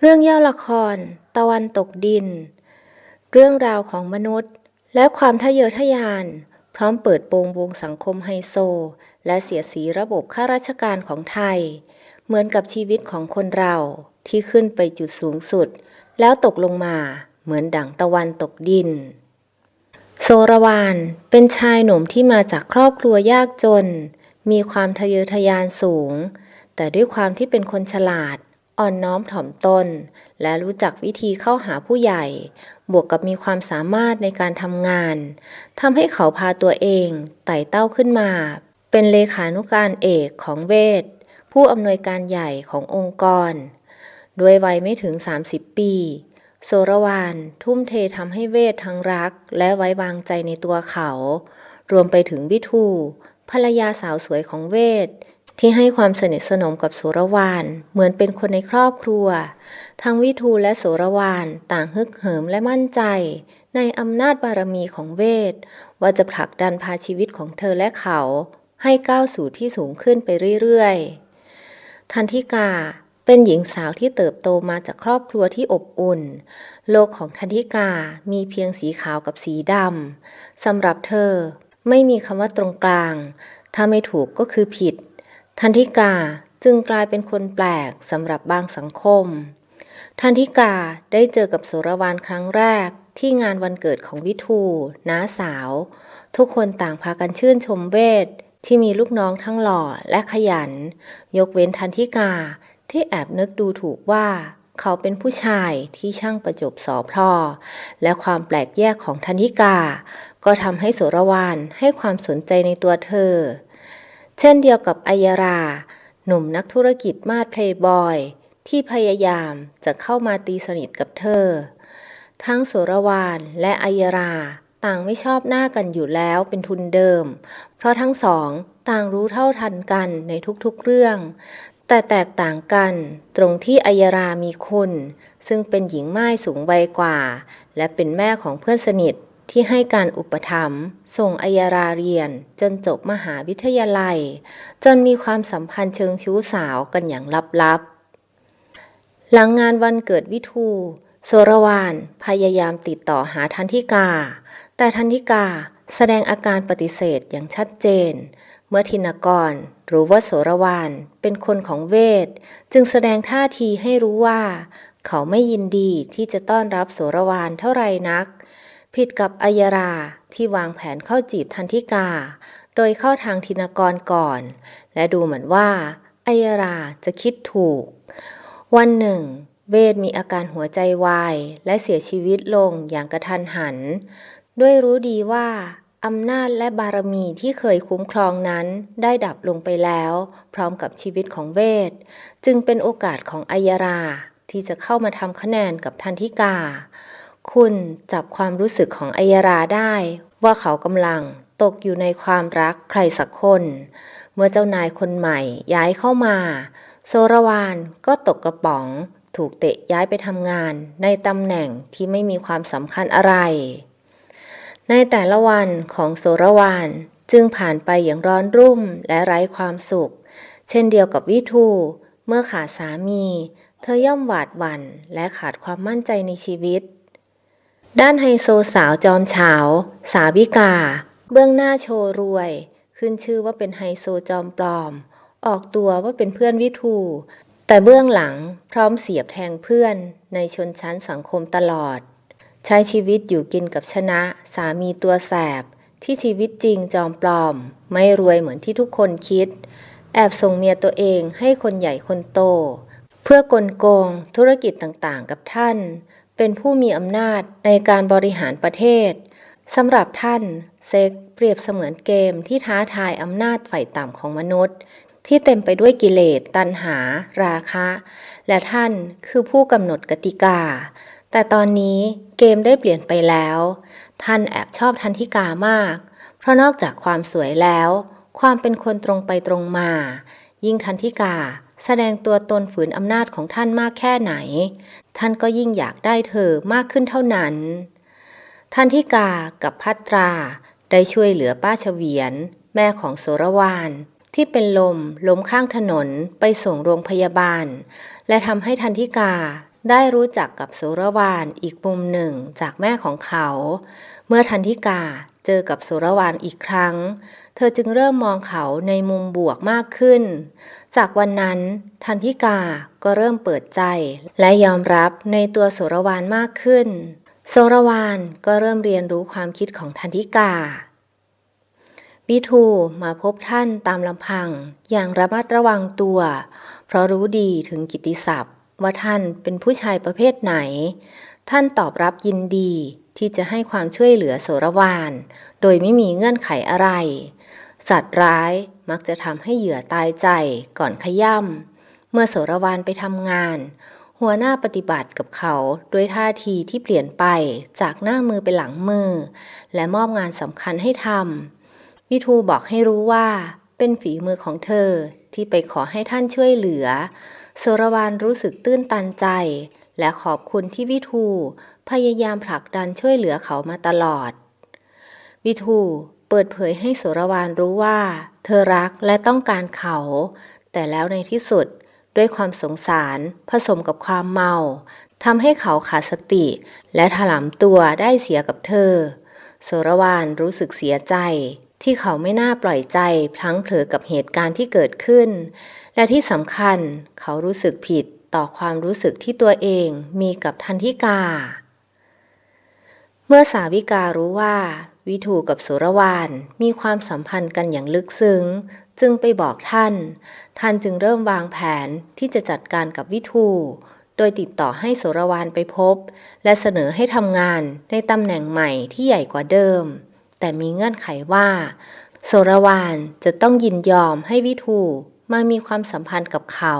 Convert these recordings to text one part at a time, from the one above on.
เรื่องย่อละคร ตะวันตกดิน เรื่องราวของมนุษย์ และความทะเยอทะยาน พร้อมเปิดโปงวงสังคมไฮโซ และเสียสีระบบข้าราชการของไทย เหมือนกับชีวิตของคนเราที่ขึ้นไปจุดสูงสุด แล้วตกลงมาเหมือนดั่งตะวันตกดิน โซรวานเป็นชายหนุ่มที่มาจากครอบครัวยากจน มีความทะเยอทะยานสูง แต่ด้วยความที่เป็นคนฉลาด อ่อนน้อมถ่อมตน และรู้จักวิธีเข้าหาผู้ใหญ่ บวกกับมีความสามารถในการทำงานทำให้เขาพาตัวเองไต่เต้าขึ้นมา เป็นเลขานุการเอกของเวท ผู้อำนวยการใหญ่ขององค์กร ด้วยวัยไม่ถึง 30 ปี โซรวานทุ่มเททำให้เวททั้งรัก และไว้วางใจในตัวเขา รวมไปถึงวิทูภรรยาสาวสวยของเวท ที่ให้ความสนิทสนมกับโสรวานเหมือนเป็นคนในครอบครัว ทั้งวิทูและโสรวานต่างฮึกเหิมและมั่นใจ ในอำนาจบารมีของเวท ว่าจะผลักดันพาชีวิตของเธอและเขา ให้ก้าวสู่ที่สูงขึ้นไปเรื่อยๆ ทันทิกาเป็นหญิงสาวที่เติบโตมาจากครอบครัวที่อบอุ่น โลกของทันทิกามีเพียงสีขาวกับสีดำสำหรับเธอไม่มีคำว่าตรงกลาง ถ้าไม่ถูกก็คือผิด ทันทิกาจึงกลายเป็นคนแปลกสำหรับบางสังคม ทันทิกาได้เจอกับโสรวานครั้งแรกที่งานวันเกิดของวิทูน้าสาว ทุกคนต่างพากันชื่นชมเวทที่มีลูกน้องทั้งหล่อและขยัน ยกเว้นทันทิกาที่แอบนึกดูถูกว่าเขาเป็นผู้ชายที่ช่างประจบสอพลอและความแปลกแยกของทันทิกา ก็ทำให้โสรวานให้ความสนใจในตัวเธอ เช่นเดียวกับอัยรา หนุ่มนักธุรกิจมาดเพลย์บอย ที่พยายามจะเข้ามาตีสนิทกับเธอ ทั้งโสรวานและอัยราต่างไม่ชอบหน้ากันอยู่แล้วเป็นทุนเดิม เพราะทั้งสองต่างรู้เท่าทันกันในทุกๆเรื่อง แต่แตกต่างกันตรงที่อัยรามีคุณ ซึ่งเป็นหญิงไม้สูงวัยกว่า และเป็นแม่ของเพื่อนสนิท ที่ให้การอุปถัมภ์ส่งอัยราเรียน จนจบมหาวิทยาลัย จนมีความสัมพันธ์เชิงชู้สาวกันอย่างลับๆ หลังงานวันเกิดวิทูโสรวานพยายามติดต่อหาทันทิกา แต่ทันทิกาแสดงอาการปฏิเสธอย่างชัดเจน เมื่อธินกรรู้ว่าโสรวานเป็นคนของเวท จึงแสดงท่าทีให้รู้ว่า เขาไม่ยินดีที่จะต้อนรับโสรวานเท่าไรนัก ผิดกับอัยราที่วางแผนเข้าจีบทันทิกา โดยเข้าทางธินกรก่อน และดูเหมือนว่าอัยราจะคิดถูก วันหนึ่ง เวทมีอาการหัวใจวาย และเสียชีวิตลงอย่างกระทันหัน ด้วยรู้ดีว่าอำนาจและบารมีที่เคยคุ้มครองนั้นได้ดับลงไปแล้ว พร้อมกับชีวิตของเวท จึงเป็นโอกาสของอัยราที่จะเข้ามาทำคะแนนกับทันทิกา คุณจับความรู้สึกของอัยราได้ ว่าเขากำลังตกอยู่ในความรักใครสักคน เมื่อเจ้านายคนใหม่ย้ายเข้ามา โซรวานก็ตกกระป๋อง ถูกเตะย้ายไปทำงาน ในตำแหน่งที่ไม่มีความสำคัญอะไร ในแต่ละวันของโสรวานจึงผ่านไปอย่างร้อนรุ่มและไร้ความสุข เช่นเดียวกับวิทู เมื่อขาดสามี เธอย่อมหวาดหวั่นและขาดความมั่นใจในชีวิต ด้านไฮโซสาวจอมเฉาสาวิกา เบื้องหน้าโชว์รวย ขึ้นชื่อว่าเป็นไฮโซจอมปลอม ออกตัวว่าเป็นเพื่อนวิทู แต่เบื้องหลังพร้อมเสียบแทงเพื่อนในชนชั้นสังคมตลอด ใช้ชีวิตอยู่กินกับชนะสามีตัวแสบ ที่ชีวิตจริงจอมปลอม ไม่รวยเหมือนที่ทุกคนคิด แอบส่งเมียตัวเองให้คนใหญ่คนโต เพื่อกลโกงธุรกิจต่างๆ กับท่าน เป็นผู้มีอำนาจในการบริหารประเทศสำหรับท่านเซ็กเปรียบเสมือนเกมที่ท้าทายอำนาจฝ่ายต่ำของมนุษย์ ที่เต็มไปด้วยกิเลสตัณหา ราคะ และท่านคือผู้กำหนดกติกา แต่ตอนนี้เกมได้เปลี่ยนไปแล้ว ท่านแอบชอบทันทิกามาก เพราะนอกจากความสวยแล้ว ความเป็นคนตรงไปตรงมา ยิ่งทันทิกา แสดงตัวตนฝืนอำนาจของท่านมากแค่ไหน ท่านก็ยิ่งอยากได้เธอมากขึ้นเท่านั้นทันทิกากับพัตราได้ช่วยเหลือป้าเฉวียน แม่ของโสรวานที่เป็นลมล้มข้างถนนไปส่งโรงพยาบาล และทำให้ทันทิกาได้รู้จักกับสุรวานอีกมุมหนึ่งจากแม่ของเขา เมื่อทันทิกาเจอกับสุรวานอีกครั้ง เธอจึงเริ่มมองเขาในมุมบวกมากขึ้น จากวันนั้น ทันทิกาก็เริ่มเปิดใจ และยอมรับในตัวโสรวานมากขึ้น โสรวานก็เริ่มเรียนรู้ความคิดของทันทิกาวิทูมาพบท่านตามลำพังอย่างระมัดระวังตัว เพราะรู้ดีถึงกิตติศัพท์ ว่าท่านเป็นผู้ชายประเภทไหน ท่านตอบรับยินดีที่จะให้ความช่วยเหลือโสรวาน โดยไม่มีเงื่อนไขอะไร สัตว์ร้ายมักจะทำให้เหยื่อตายใจก่อนขย่ำเมื่อโสรวานไปทำงาน หัวหน้าปฏิบัติกับเขาด้วยท่าทีที่เปลี่ยนไปจากหน้ามือเป็นหลังมือ และมอบงานสำคัญให้ทำวิทูบอกให้รู้ว่า เป็นฝีมือของเธอที่ไปขอให้ท่านช่วยเหลือโสรวานรู้สึกตื้นตันใจ และขอบคุณที่วิทูพยายามผลักดันช่วยเหลือเขามาตลอด วิทู ปิดเผยให้โสรวานรู้ว่า เธอรักและต้องการเขา แต่แล้วในที่สุดด้วยความสงสารผสมกับความเมาทำให้เขาขาดสติ และถลำตัวได้เสียกับเธอโสรวานรู้สึกเสียใจ ที่เขาไม่น่าปล่อยใจพลั้งเผลอกับเหตุการณ์ที่เกิดขึ้น และที่สำคัญเขารู้สึกผิดต่อความรู้สึกที่ตัวเองมีกับทันทิกา เมื่อสาวิการู้ว่า วิทูกับสุรวานมีความสัมพันธ์กันอย่างลึกซึ้ง จึงไปบอกท่าน ท่านจึงเริ่มวางแผนที่จะจัดการกับวิทู โดยติดต่อให้สุรวานไปพบ และเสนอให้ทำงานในตำแหน่งใหม่ที่ใหญ่กว่าเดิม แต่มีเงื่อนไขว่าโสรวานจะต้องยินยอมให้วิทูมามีความสัมพันธ์กับเขา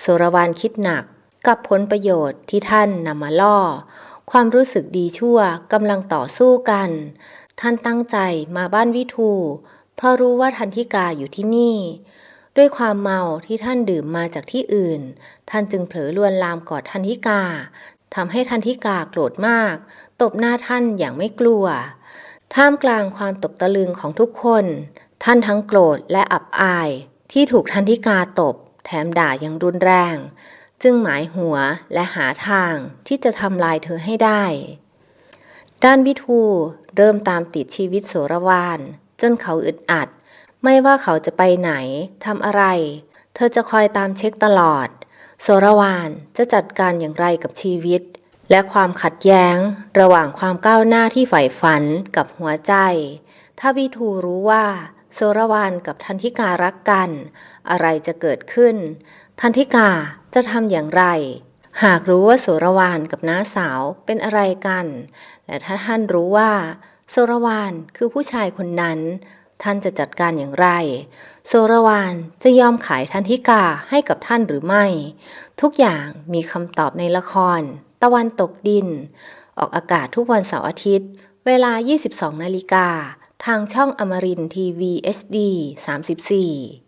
โสรวานคิดหนักกับผลประโยชน์ที่ท่านนำมาล่อ ความรู้สึกดีชั่วกำลังต่อสู้กัน ท่านตั้งใจมาบ้านวิทู เพราะรู้ว่าทันทิกาอยู่ที่นี่ ด้วยความเมาที่ท่านดื่มมาจากที่อื่น ท่านจึงเผลอลวนลามกอดทันทิกาทำให้ทันทิกาโกรธมาก ตบหน้าท่านอย่างไม่กลัว ท่ามกลางความตกตะลึงของทุกคน ท่านทั้งโกรธและอับอายที่ถูกทันทิกาตบ แถมด่าอย่างรุนแรง จึงหมายหัวและหาทางที่จะทำลายเธอให้ได้ ด้านวิทูเริ่มตามติดชีวิตโสรวานจนเขาอึดอัด ไม่ว่าเขาจะไปไหนทำอะไร เธอจะคอยตามเช็คตลอด โสรวานจะจัดการอย่างไรกับชีวิต และความขัดแย้ง ระหว่างความก้าวหน้าที่ใฝ่ฝันกับหัวใจ ถ้าวิทูรู้ว่าโสรวานกับทันทิการักกัน อะไรจะเกิดขึ้น ทันทิกาจะทำอย่างไร หากรู้ว่าโสรวานกับน้าสาวเป็นอะไรกัน และถ้าท่านรู้ว่าโสรวานคือผู้ชายคนนั้น ท่านจะจัดการอย่างไรโสรวานจะยอมขายทันทิกาให้กับท่านหรือไม่ ทุกอย่างมีคำตอบในละคร ตะวันตกดิน ออกอากาศทุกวันเสาร์อาทิตย์ เวลา 22 นาฬิกา ทางช่องอมรินทีวี HD 34